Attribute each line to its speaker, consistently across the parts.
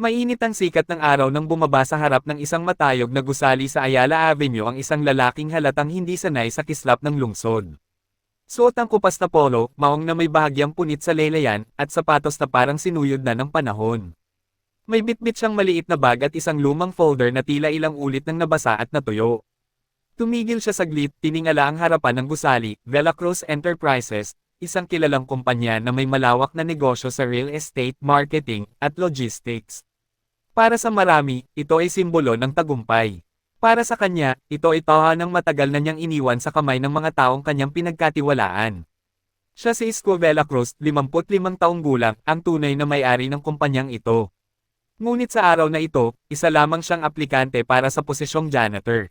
Speaker 1: Mainit ang sikat ng araw nang bumaba sa harap ng isang matayog na gusali sa Ayala Avenue ang isang lalaking halatang hindi sanay sa kislap ng lungsod. Suot ang kupas na polo, maong na may bahagyang punit sa lelayan, at sapatos na parang sinuyod na ng panahon. May bitbit siyang maliit na bag at isang lumang folder na tila ilang ulit nang nabasa at natuyo. Tumigil siya saglit, tiningala ang harapan ng gusali, Velacruz Enterprises, isang kilalang kumpanya na may malawak na negosyo sa real estate, marketing, at logistics. Para sa marami, ito ay simbolo ng tagumpay. Para sa kanya, ito ay tawa ng matagal na niyang iniwan sa kamay ng mga taong kanyang pinagkatiwalaan. Siya si Isko Velacruz, 55 taong gulang, ang tunay na may-ari ng kumpanyang ito. Ngunit sa araw na ito, isa lamang siyang aplikante para sa posisyong janitor.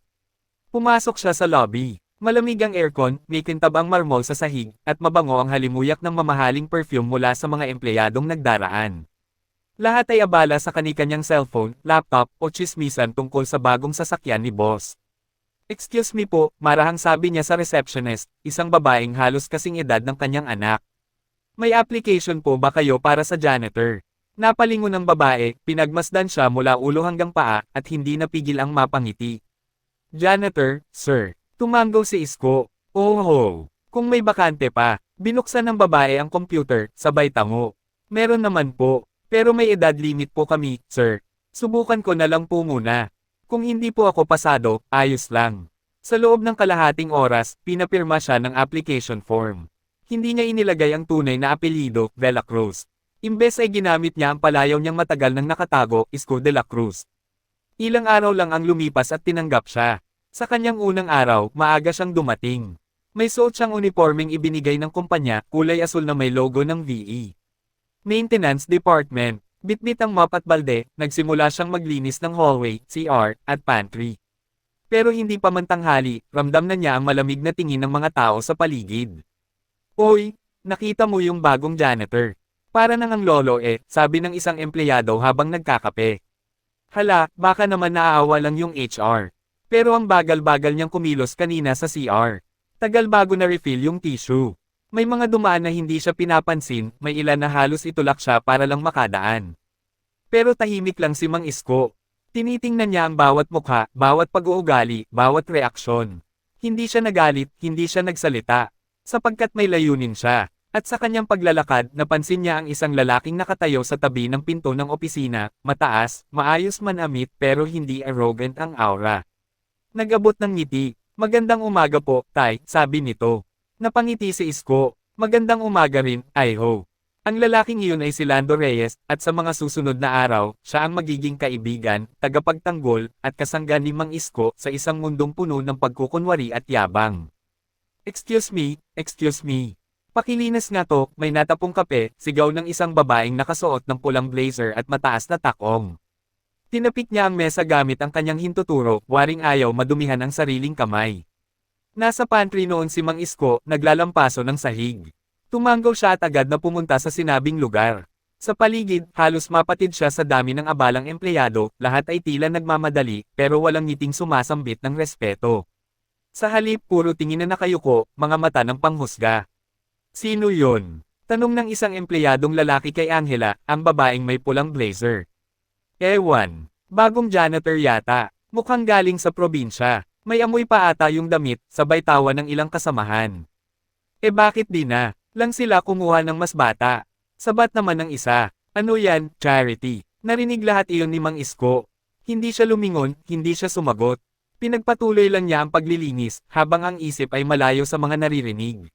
Speaker 1: Pumasok siya sa lobby. Malamig ang aircon, may kintab ang marmol sa sahig, at mabango ang halimuyak ng mamahaling perfume mula sa mga empleyadong nagdaraan. Lahat ay abala sa kanikanyang cellphone, laptop, o chismisan tungkol sa bagong sasakyan ni boss. Excuse me po, marahang sabi niya sa receptionist, isang babaeng halos kasing edad ng kanyang anak. May application po ba kayo para sa janitor? Napalingon ng babae, pinagmasdan siya mula ulo hanggang paa, at hindi napigil ang mapangiti. Janitor, sir. Tumango si Isko. Oh ho. Kung may bakante pa, binuksan ng babae ang computer, sabay tango. Meron naman po. Pero may edad limit po kami, sir. Subukan ko na lang po muna. Kung hindi po ako pasado, ayos lang. Sa loob ng kalahating oras, pinapirma siya ng application form. Hindi niya inilagay ang tunay na apelyido, Vela Cruz. Imbes ay ginamit niya ang palayaw niyang matagal nang nakatago, Isko de la Cruz. Ilang araw lang ang lumipas at tinanggap siya. Sa kanyang unang araw, maaga siyang dumating. May suot siyang uniforming ibinigay ng kumpanya, kulay asul na may logo ng VE. Maintenance Department. Bitbit ang mop at balde, nagsimula siyang maglinis ng hallway, CR, at pantry. Pero hindi pa man tanghali, ramdam na niya ang malamig na tingin ng mga tao sa paligid. Oy, nakita mo yung bagong janitor. Para nang ang lolo eh, sabi ng isang empleyado habang nagkakape. Hala, baka naman naaawa lang yung HR. Pero ang bagal-bagal niyang kumilos kanina sa CR. Tagal bago na refill yung tissue. May mga dumaan na hindi siya pinapansin, may ilan na halos itulak siya para lang makadaan. Pero tahimik lang si Mang Isko. Tinitingnan niya ang bawat mukha, bawat pag-uugali, bawat reaksyon. Hindi siya nagalit, hindi siya nagsalita. Sapagkat may layunin siya. At sa kanyang paglalakad, napansin niya ang isang lalaking nakatayo sa tabi ng pinto ng opisina, mataas, maayos manamit pero hindi arrogant ang aura. Nagabot ng ngiti. Magandang umaga po, Tay, sabi nito. Napangiti si Isko. Magandang umaga rin, I. Ang lalaking iyon ay si Lando Reyes, at sa mga susunod na araw, siya ang magiging kaibigan, tagapagtanggol, at kasanggan ni Mang Isko sa isang mundong puno ng pagkukunwari at yabang. Excuse me, excuse me. Pakilinas nga to, may natapong kape, sigaw ng isang babaeng nakasuot ng pulang blazer at mataas na takong. Tinapik niya ang mesa gamit ang kanyang hintuturo, waring ayaw madumihan ang sariling kamay. Nasa pantry noon si Mang Isko, naglalampaso ng sahig. Tumanggaw siya at agad na pumunta sa sinabing lugar. Sa paligid, halos mapatid siya sa dami ng abalang empleyado, lahat ay tila nagmamadali, pero walang ngiting sumasambit ng respeto. Sa halip puro tingin na nakayuko, mga mata ng panghusga. Sino yon? Tanong ng isang empleyadong lalaki kay Angela, ang babaeng may pulang blazer. Ewan, bagong janitor yata, mukhang galing sa probinsya. May amoy pa ata yung damit, sabay tawa ng ilang kasamahan. Eh bakit di na? Lang sila kumuha ng mas bata. Sabat naman ng isa. Ano yan, charity? Narinig lahat iyon ni Mang Isko. Hindi siya lumingon, hindi siya sumagot. Pinagpatuloy lang niya ang paglilinis, habang ang isip ay malayo sa mga naririnig.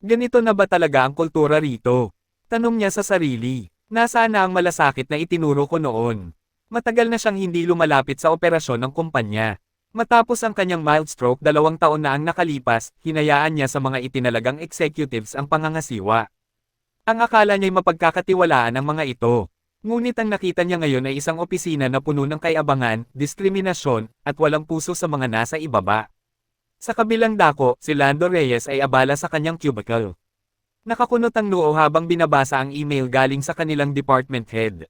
Speaker 1: Ganito na ba talaga ang kultura rito? Tanong niya sa sarili. Nasaan na ang malasakit na itinuro ko noon? Matagal na siyang hindi lumalapit sa operasyon ng kumpanya. Matapos ang kanyang mild stroke dalawang taon na ang nakalipas, hinayaan niya sa mga itinalagang executives ang pangangasiwa. Ang akala niya'y mapagkakatiwalaan ang mga ito. Ngunit ang nakita niya ngayon ay isang opisina na puno ng kayabangan, diskriminasyon, at walang puso sa mga nasa ibaba. Sa kabilang dako, si Lando Reyes ay abala sa kanyang cubicle. Nakakunot ang noo habang binabasa ang email galing sa kanilang department head.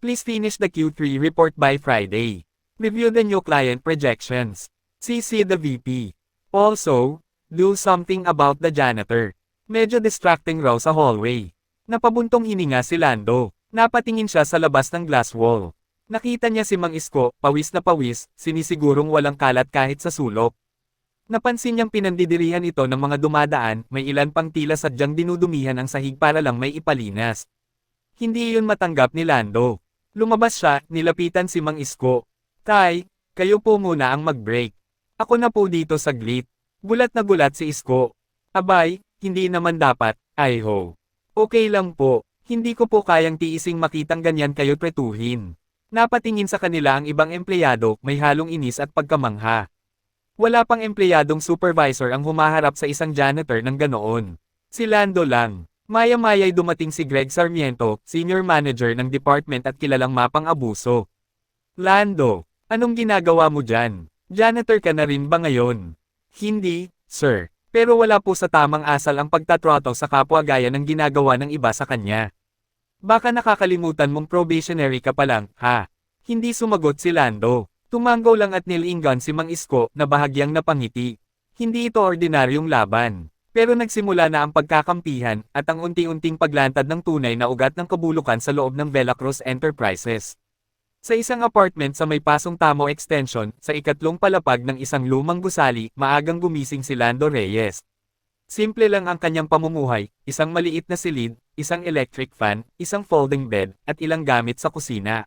Speaker 1: Please finish the Q3 report by Friday. Review the new client projections. CC the VP. Also, do something about the janitor. Medyo distracting raw sa hallway. Napabuntong hininga si Lando. Napatingin siya sa labas ng glass wall. Nakita niya si Mang Isko, pawis na pawis, sinisigurong walang kalat kahit sa sulok. Napansin niyang pinandidirihan ito ng mga dumadaan, may ilan pang tila sadyang dinudumihan ang sahig para lang may ipalinas. Hindi iyon matanggap ni Lando. Lumabas siya, nilapitan si Mang Isko. Tay, kayo po muna ang mag-break. Ako na po dito saglit. Gulat na gulat si Isko. Abay, hindi naman dapat, ay ho. Okay lang po, hindi ko po kayang tiising makitang ganyan kayo pretuhin. Napatingin sa kanila ang ibang empleyado, may halong inis at pagkamangha. Wala pang empleyadong supervisor ang humaharap sa isang janitor ng ganoon. Si Lando lang. Maya-maya'y dumating si Greg Sarmiento, senior manager ng department at kilalang mapang abuso. Lando, anong ginagawa mo dyan? Janitor ka na rin ba ngayon? Hindi, sir. Pero wala po sa tamang asal ang pagtatrato sa kapwa gaya ng ginagawa ng iba sa kanya. Baka nakakalimutan mong probationary ka pa lang, ha? Hindi sumagot si Lando. Tumanggaw lang at nilingan si Mang Isko na bahagyang napangiti. Hindi ito ordinaryong laban. Pero nagsimula na ang pagkakampihan at ang unti-unting paglantad ng tunay na ugat ng kabulukan sa loob ng Velacruz Enterprises. Sa isang apartment sa may pasong tamo extension, sa ikatlong palapag ng isang lumang gusali, maagang gumising si Lando Reyes. Simple lang ang kanyang pamumuhay, isang maliit na silid, isang electric fan, isang folding bed, at ilang gamit sa kusina.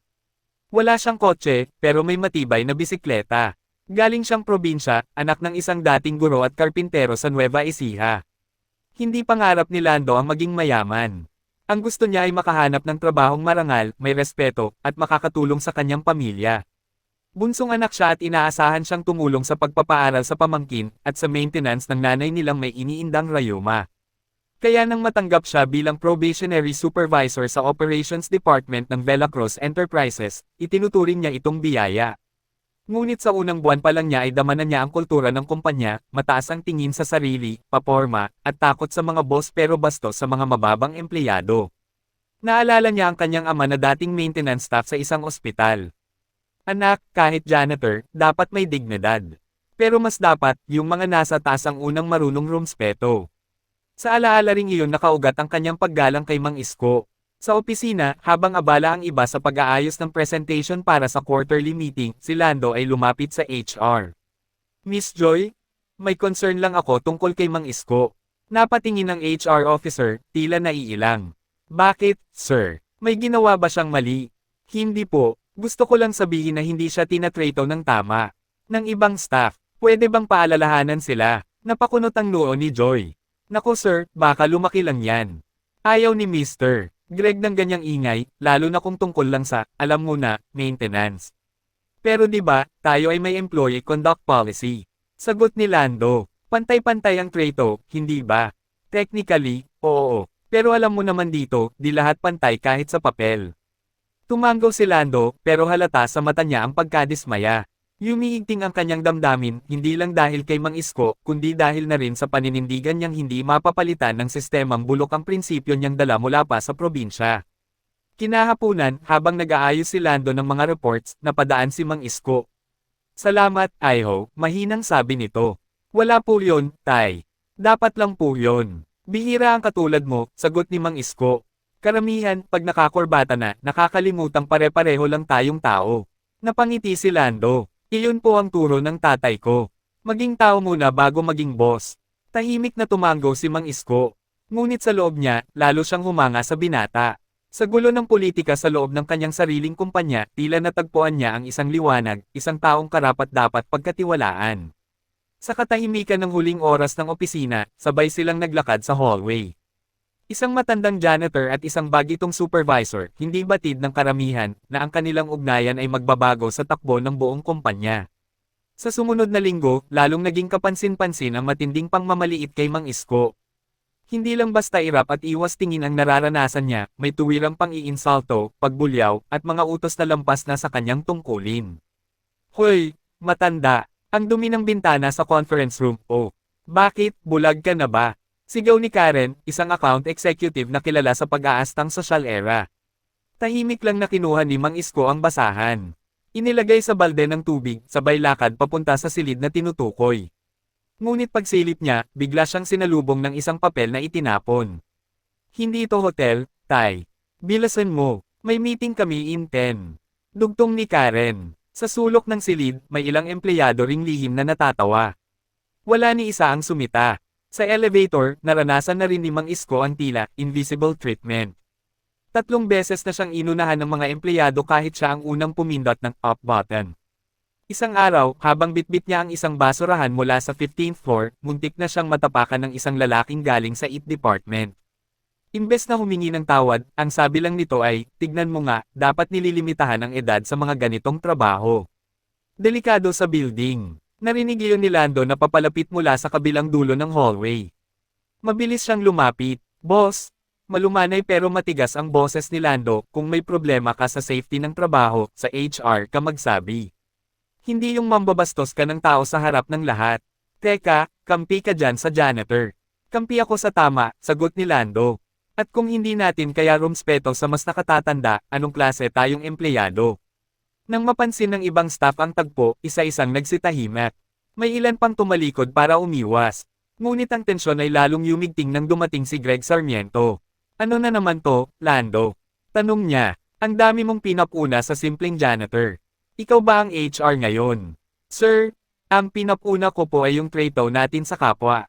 Speaker 1: Wala siyang kotse, pero may matibay na bisikleta. Galing siyang probinsya, anak ng isang dating guro at karpintero sa Nueva Ecija. Hindi pangarap ni Lando ang maging mayaman. Ang gusto niya ay makahanap ng trabahong marangal, may respeto, at makakatulong sa kanyang pamilya. Bunsong anak siya at inaasahan siyang tumulong sa pagpapaaral sa pamangkin, at sa maintenance ng nanay nilang may iniindang rayuma. Kaya nang matanggap siya bilang probationary supervisor sa operations department ng Velacruz Enterprises, itinuturing niya itong biyaya. Ngunit sa unang buwan pa lang niya ay dama na niya ang kultura ng kumpanya, mataas ang tingin sa sarili, paporma, at takot sa mga boss pero bastos sa mga mababang empleyado. Naalala niya ang kanyang ama na dating maintenance staff sa isang ospital. Anak, kahit janitor, dapat may dignidad. Pero mas dapat, yung mga nasa taas ang unang marunong rumspeto. Sa alaala ring iyon nakaugat ang kanyang paggalang kay Mang Isko. Sa opisina, habang abala ang iba sa pag-aayos ng presentation para sa quarterly meeting, si Lando ay lumapit sa HR. Miss Joy? May concern lang ako tungkol kay Mang Isko. Napatingin ng HR officer, tila naiilang. Bakit, sir? May ginawa ba siyang mali? Hindi po, gusto ko lang sabihin na hindi siya tinatrato ng tama. Ng ibang staff, pwede bang paalalahanan sila? Napakunot ang noo ni Joy. Nako sir, baka lumaki lang yan. Ayaw ni Mr. Greg ng ganyang ingay, lalo na kung tungkol lang sa, alam mo na, maintenance. Pero di ba, tayo ay may employee conduct policy. Sagot ni Lando, pantay-pantay ang trato, hindi ba? Technically, oo. Pero alam mo naman dito, di lahat pantay kahit sa papel. Tumanggaw si Lando, pero halata sa mata niya ang pagkadismaya. Yumiigting ang kanyang damdamin, hindi lang dahil kay Mang Isko, kundi dahil na rin sa paninindigan niyang hindi mapapalitan ng sistemang bulok ang prinsipyo niyang dala mula pa sa probinsya. Kinahapunan, habang nag-aayos si Lando ng mga reports, napadaan si Mang Isko. Salamat, Iho, mahinang sabi nito. Wala po yun, Tay. Dapat lang po yun. Bihira ang katulad mo, sagot ni Mang Isko. Karamihan, pag nakakorbata na, nakakalimutang pare-pareho lang tayong tao. Napangiti si Lando. Iyon po ang turo ng tatay ko. Maging tao muna bago maging boss. Tahimik na tumanggo si Mang Isko. Ngunit sa loob niya, lalo siyang humanga sa binata. Sa gulo ng politika sa loob ng kanyang sariling kumpanya, tila natagpuan niya ang isang liwanag, isang taong karapat-dapat pagkatiwalaan. Sa katahimikan ng huling oras ng opisina, sabay silang naglakad sa hallway. Isang matandang janitor at isang bagitong supervisor, hindi batid ng karamihan, na ang kanilang ugnayan ay magbabago sa takbo ng buong kumpanya. Sa sumunod na linggo, lalong naging kapansin-pansin ang matinding pangmamaliit kay Mang Isko. Hindi lang basta irap at iwas tingin ang nararanasan niya, may tuwirang pang-iinsalto, pagbulyaw, at mga utos na lampas na sa kanyang tungkulin. Hoy, matanda, ang dumi ng bintana sa conference room, oh. Bakit, bulag ka na ba? Sigaw ni Karen, isang account executive na kilala sa pag-aastang social era. Tahimik lang na kinuha ni Mang Isko ang basahan. Inilagay sa balde ng tubig, sabay lakad papunta sa silid na tinutukoy. Ngunit pagsilip niya, bigla siyang sinalubong ng isang papel na itinapon. Hindi ito hotel, Tay. Bilasan mo. May meeting kami in 10. Dugtong ni Karen. Sa sulok ng silid, may ilang empleyado ring lihim na natatawa. Wala ni isa ang sumita. Sa elevator, naranasan na rin ni Mang Isko ang tila, invisible treatment. Tatlong beses na siyang inunahan ng mga empleyado kahit siya ang unang pumindot ng up button. Isang araw, habang bitbit niya ang isang basurahan mula sa 15th floor, muntik na siyang matapakan ng isang lalaking galing sa IT department. Imbes na humingi ng tawad, ang sabi lang nito ay, tignan mo nga, dapat nililimitahan ang edad sa mga ganitong trabaho. Delikado sa building. Narinig iyon ni Lando na papalapit mula sa kabilang dulo ng hallway. Mabilis siyang lumapit. Boss, malumanay pero matigas ang boses ni Lando kung may problema ka sa safety ng trabaho, sa HR ka magsabi. Hindi yung mambabastos ka ng tao sa harap ng lahat. Teka, kampi ka dyan sa janitor. Kampi ako sa tama, sagot ni Lando. At kung hindi natin kaya rumspeto sa mas nakatatanda, anong klase tayong empleyado? Nang mapansin ng ibang staff ang tagpo, isa-isang nagsitahimak. May ilan pang tumalikod para umiwas. Ngunit ang tensyon ay lalong yumigting nang dumating si Greg Sarmiento. Ano na naman to, Lando? Tanong niya, ang dami mong pinapuna sa simpleng janitor. Ikaw ba ang HR ngayon? Sir, ang pinapuna ko po ay yung trato natin sa kapwa.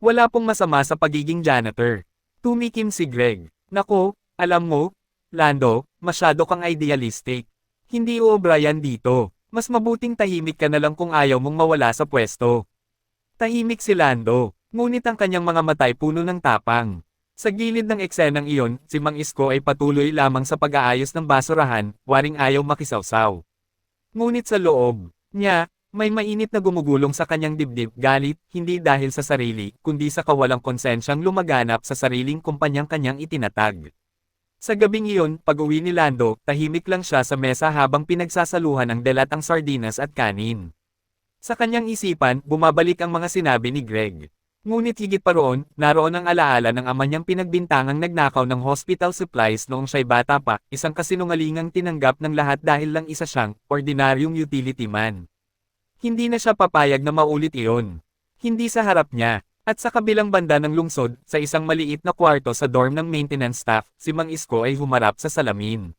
Speaker 1: Wala pong masama sa pagiging janitor. Tumikim si Greg. Nako, alam mo, Lando, masyado kang idealistic. Hindi uobra yan dito. Mas mabuting tahimik ka na lang kung ayaw mong mawala sa pwesto. Tahimik si Lando, ngunit ang kanyang mga matay puno ng tapang. Sa gilid ng eksenang iyon, si Mang Isko ay patuloy lamang sa pag-aayos ng basurahan, waring ayaw makisawsaw. Ngunit sa loob niya, may mainit na gumugulong sa kanyang dibdib galit, hindi dahil sa sarili, kundi sa kawalang konsensyang lumaganap sa sariling kumpanyang kanyang itinatag. Sa gabing iyon, pag-uwi ni Lando, tahimik lang siya sa mesa habang pinagsasaluhan ang delatang sardinas at kanin. Sa kanyang isipan, bumabalik ang mga sinabi ni Greg. Ngunit higit pa roon, naroon ang alaala ng ama niyang pinagbintangang nagnakaw ng hospital supplies noong siya'y bata pa, isang kasinungalingang tinanggap ng lahat dahil lang isa siyang, ordinaryong utility man. Hindi na siya papayag na maulit iyon. Hindi sa harap niya. At sa kabilang banda ng lungsod, sa isang maliit na kwarto sa dorm ng maintenance staff, si Mang Isko ay humarap sa salamin.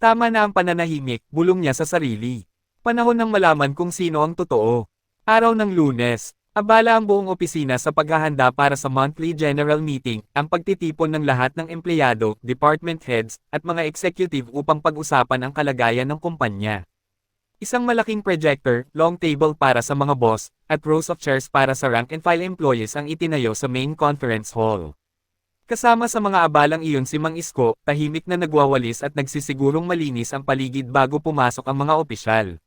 Speaker 1: Tama na ang pananahimik, bulong niya sa sarili. Panahon ng malaman kung sino ang totoo. Araw ng lunes, abala ang buong opisina sa paghahanda para sa monthly general meeting, ang pagtitipon ng lahat ng empleyado, department heads, at mga executive upang pag-usapan ang kalagayan ng kumpanya. Isang malaking projector, long table para sa mga boss, at rows of chairs para sa rank and file employees ang itinayo sa main conference hall. Kasama sa mga abalang iyon si Mang Isko, tahimik na nagwawalis at nagsisigurong malinis ang paligid bago pumasok ang mga opisyal.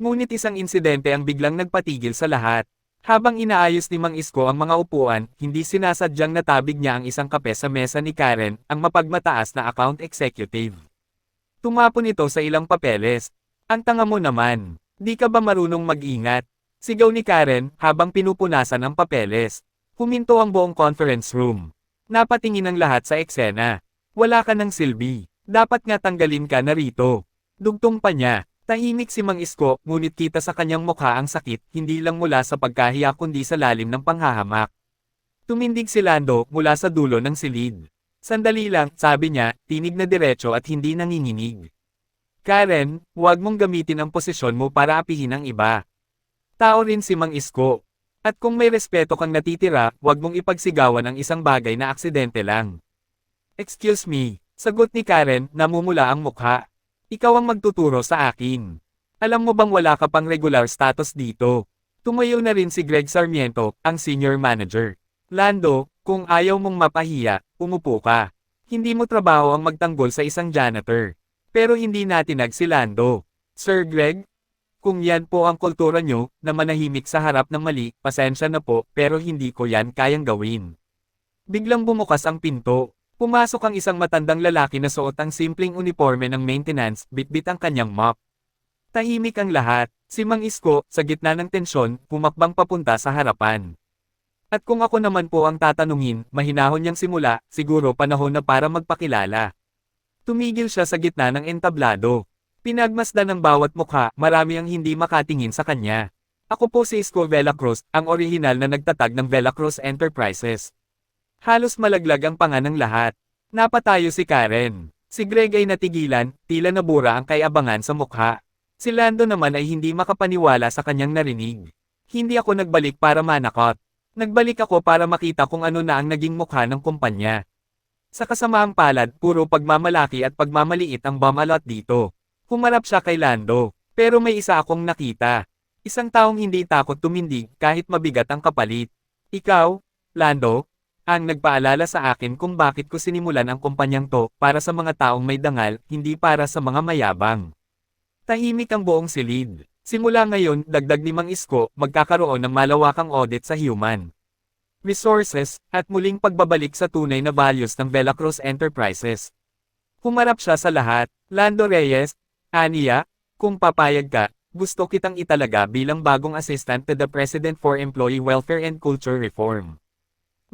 Speaker 1: Ngunit isang insidente ang biglang nagpatigil sa lahat. Habang inaayos ni Mang Isko ang mga upuan, hindi sinasadyang natabig niya ang isang kape sa mesa ni Karen, ang mapagmataas na account executive. Tumapon ito sa ilang papeles, ang tanga mo naman. Di ka ba marunong mag-ingat? Sigaw ni Karen, habang pinupunasan ang papeles. Huminto ang buong conference room. Napatingin ang lahat sa eksena. Wala ka ng silbi. Dapat nga tanggalin ka na rito. Dugtong pa niya. Tahimik si Mang Isko, ngunit kita sa kanyang mukha ang sakit, hindi lang mula sa pagkahiya kundi sa lalim ng panghahamak. Tumindig si Lando mula sa dulo ng silid. Sandali lang, sabi niya, tinig na diretso at hindi nanginginig. Karen, huwag mong gamitin ang posisyon mo para apihin ang iba. Tao rin si Mang Isko. At kung may respeto kang natitira, huwag mong ipagsigawan ang isang bagay na aksidente lang. Excuse me, sagot ni Karen, namumula ang mukha. Ikaw ang magtuturo sa akin. Alam mo bang wala ka pang regular status dito? Tumayo na rin si Greg Sarmiento, ang senior manager. Lando, kung ayaw mong mapahiya, umupo ka. Hindi mo trabaho ang magtanggol sa isang janitor. Pero hindi natin nagsilando. Sir Greg? Kung yan po ang kultura nyo, na manahimik sa harap ng mali, pasensya na po, pero hindi ko yan kayang gawin. Biglang bumukas ang pinto. Pumasok ang isang matandang lalaki na suot ang simpleng uniforme ng maintenance, bitbit ang kanyang mop. Tahimik ang lahat, si Mang Isko, sa gitna ng tensyon, pumakbang papunta sa harapan. At kung ako naman po ang tatanungin, mahinahon niyang simula, siguro panahon na para magpakilala. Tumigil siya sa gitna ng entablado. Pinagmasdan ng bawat mukha, marami ang hindi makatingin sa kanya. Ako po si Isko Velacruz, ang orihinal na nagtatag ng Velacruz Enterprises. Halos malaglag ang panga ng lahat. Napatayo si Karen. Si Greg ay natigilan, tila nabura ang kayabangan sa mukha. Si Lando naman ay hindi makapaniwala sa kanyang narinig. Hindi ako nagbalik para manakot. Nagbalik ako para makita kung ano na ang naging mukha ng kumpanya. Sa kasamaang palad, puro pagmamalaki at pagmamaliit ang bumalot dito. Humarap siya kay Lando, pero may isa akong nakita. Isang taong hindi takot tumindig kahit mabigat ang kapalit. Ikaw, Lando, ang nagpaalala sa akin kung bakit ko sinimulan ang kumpanyang to para sa mga taong may dangal, hindi para sa mga mayabang. Tahimik ang buong silid. Simula ngayon, dagdag ni Mang Isko, magkakaroon ng malawakang audit sa human resources, at muling pagbabalik sa tunay na values ng Velacruz Enterprises. Humarap siya sa lahat, Lando Reyes, Ania, kung papayag ka, gusto kitang italaga bilang bagong assistant to the President for Employee Welfare and Culture Reform.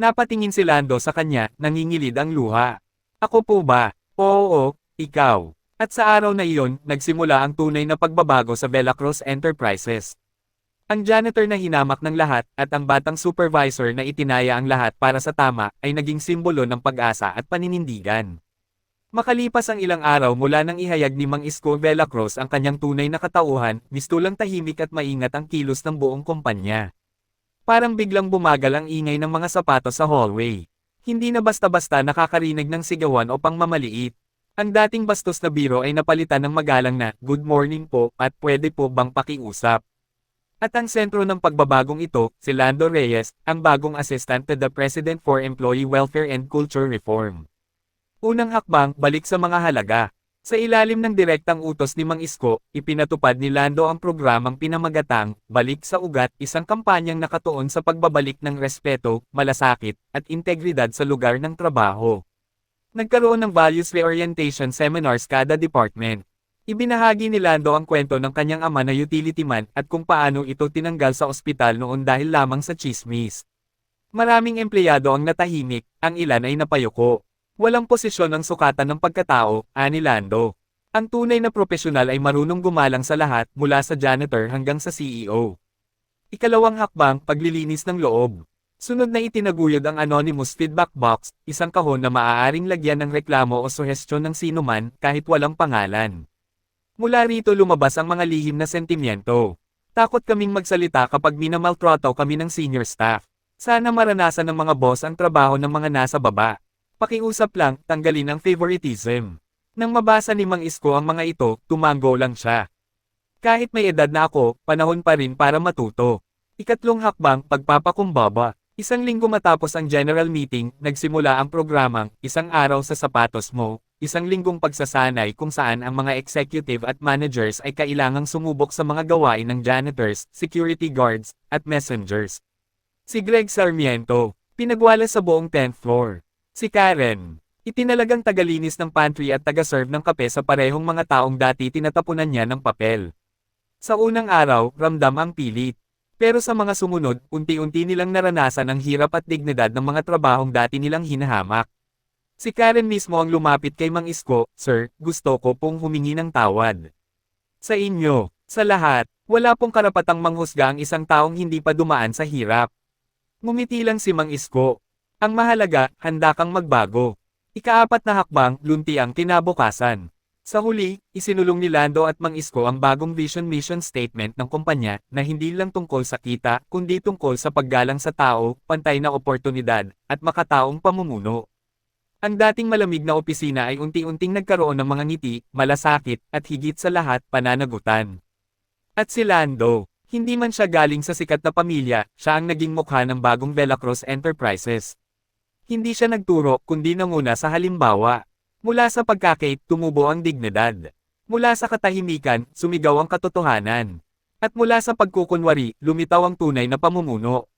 Speaker 1: Napatingin si Lando sa kanya, nangingilid ang luha. Ako po ba? Oo, ikaw. At sa araw na iyon, nagsimula ang tunay na pagbabago sa Velacruz Enterprises. Ang janitor na hinamak ng lahat, at ang batang supervisor na itinaya ang lahat para sa tama, ay naging simbolo ng pag-asa at paninindigan. Makalipas ang ilang araw mula nang ihayag ni Mang Isko Velacruz ang kanyang tunay na katauhan, mistulang tahimik at maingat ang kilos ng buong kumpanya. Parang biglang bumagal ang ingay ng mga sapatos sa hallway. Hindi na basta-basta nakakarinig ng sigawan o pangmamaliit. Ang dating bastos na biro ay napalitan ng magalang na, Good morning po, at pwede po bang pakiusap. At ang sentro ng pagbabagong ito, si Lando Reyes, ang bagong assistant to the President for Employee Welfare and Culture Reform. Unang hakbang, balik sa mga halaga. Sa ilalim ng direktang utos ni Mang Isko, ipinatupad ni Lando ang programang pinamagatang, Balik sa Ugat, isang kampanyang nakatuon sa pagbabalik ng respeto, malasakit, at integridad sa lugar ng trabaho. Nagkaroon ng values reorientation seminars kada department. Ibinahagi ni Lando ang kwento ng kanyang ama na utility man at kung paano ito tinanggal sa ospital noon dahil lamang sa chismis. Maraming empleyado ang natahimik, ang ilan ay napayuko. Walang posisyon ang sukatan ng pagkatao, ani Lando. Ang tunay na profesional ay marunong gumalang sa lahat mula sa janitor hanggang sa CEO. Ikalawang hakbang, paglilinis ng loob. Sunod na itinaguyod ang anonymous feedback box, isang kahon na maaaring lagyan ng reklamo o suhestyon ng sino man kahit walang pangalan. Mula rito lumabas ang mga lihim na sentimiento. Takot kaming magsalita kapag minamaltrato kami ng senior staff. Sana maranasan ng mga boss ang trabaho ng mga nasa baba. Pakiusap lang, tanggalin ang favoritism. Nang mabasa ni Mang Isko ang mga ito, tumango lang siya. Kahit may edad na ako, panahon pa rin para matuto. Ikatlong hakbang, pagpapakumbaba. Isang linggo matapos ang general meeting, nagsimula ang programang, isang araw sa sapatos mo, isang linggong pagsasanay kung saan ang mga executive at managers ay kailangang sumubok sa mga gawain ng janitors, security guards, at messengers. Si Greg Sarmiento, pinagwala sa buong 10th floor. Si Karen, itinalagang tagalinis ng pantry at taga-serve ng kape sa parehong mga taong dati tinatapunan niya ng papel. Sa unang araw, ramdam ang pilit. Pero sa mga sumunod, unti-unti nilang naranasan ang hirap at dignidad ng mga trabahong dati nilang hinahamak. Si Karen mismo ang lumapit kay Mang Isko, Sir, gusto ko pong humingi ng tawad. Sa inyo, sa lahat, wala pong karapatang manghusga ang isang taong hindi pa dumaan sa hirap. Ngumiti lang si Mang Isko. Ang mahalaga, handa kang magbago. Ikaapat na hakbang, lunti ang kinabukasan. Sa huli, isinulong ni Lando at Mang Isko ang bagong vision mission statement ng kumpanya na hindi lang tungkol sa kita, kundi tungkol sa paggalang sa tao, pantay na oportunidad, at makataong pamumuno. Ang dating malamig na opisina ay unti-unting nagkaroon ng mga ngiti, malasakit, at higit sa lahat, pananagutan. At si Lando, hindi man siya galing sa sikat na pamilya, siya ang naging mukha ng bagong Velacruz Enterprises. Hindi siya nagturo, kundi nanguna sa halimbawa. Mula sa pagkakait, tumubo ang dignidad. Mula sa katahimikan, sumigaw ang katotohanan. At mula sa pagkukunwari, lumitaw ang tunay na pamumuno.